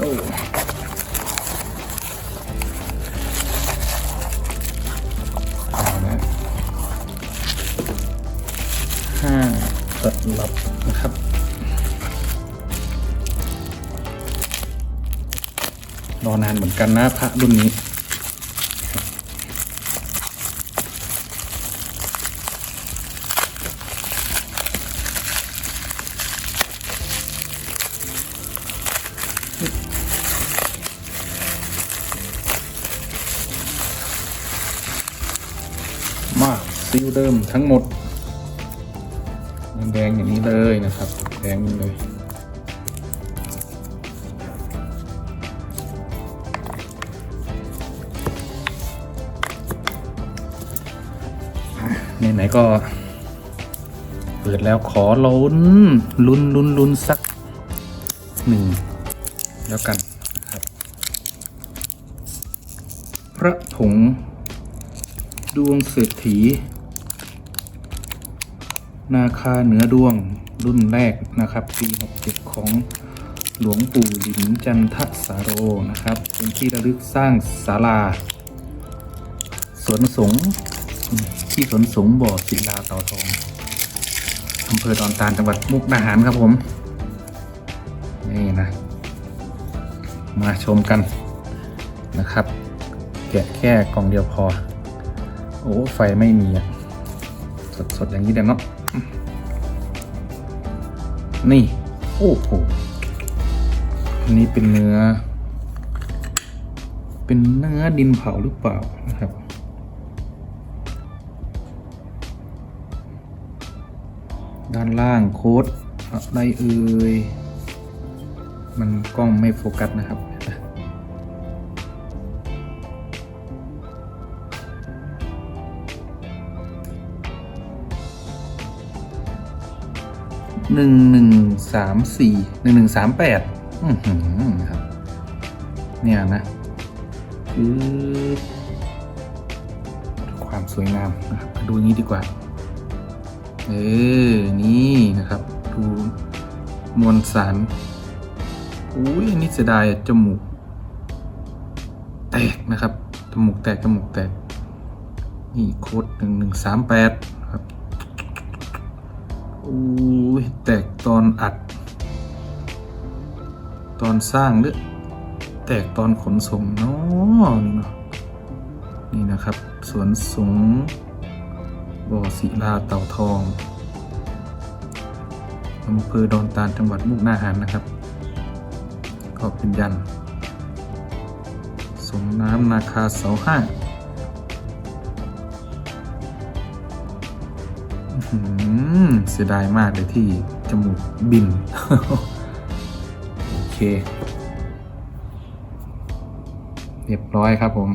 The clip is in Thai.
ห้าตลับนะครับรอนานเหมือนกันนะพระรุ่นนี้ มาซิลเดิมทั้งหมดแดงอย่างนี้เลยนะครับ แดงเลยไหนๆก็ เปิดแล้วขอลุ้นลุ้นลุ้นลุ้นสักหนึ่งแล้วกันครับ พระผง ดวงเศรษฐี นาคาเหนือดวงรุ่นแรกนะครับ ปี 67 ของหลวงปู่หลินจันทสาโรนะครับ เป็นที่ระลึกสร้างศาลา สวนสงฆ์ที่สวนสงฆ์บ่อศิลาเต่าทองอำเภอดอนตาลจังหวัดมุกดาหารครับผม นี่นะ มาชมกันนะครับ แกะแค่กล่องเดียวพอ โอ้ไฟไม่มีอะสดๆอย่างนี้เดี๋ยวเนาะนี่ โอ้โหอันนี้เป็นเนื้อ เป็นเนื้อดินเผาหรือเปล่านะครับ ด้านล่างโค้ดอะไรเอ่ยมันกล้องไม่โฟกัสนะครับ หนึ่งหนึ่งสามสี่หนึ่งหนึ่งสามแปดอือหือครับ เนี่ยนะคือความสวยงามนะครับดูนี้ดีกว่า เออ นี่นะครับ ดูมวลสาร อุ้ยอันนี่เสียดายจมูก แตกนะครับ จมูกแตก จมูกแตก นี่โค้ดหนึ่งหนึ่งสามแปดครับอุ้ ยแตกตอนอัด ตอนสร้างหรือแตกตอนขนส่งเนาะนี่เนาะนี่นะครับ สวนสงบ่อศิลาเต่าทองอำเภอดอนตาลจังหวัดมุกนาหารนะครับ ก็เป็นยันสงน้ำนาคาเสาห้าอื เสียดายมากเลยที่จมูกบิน โอเค เรียบร้อยครับผม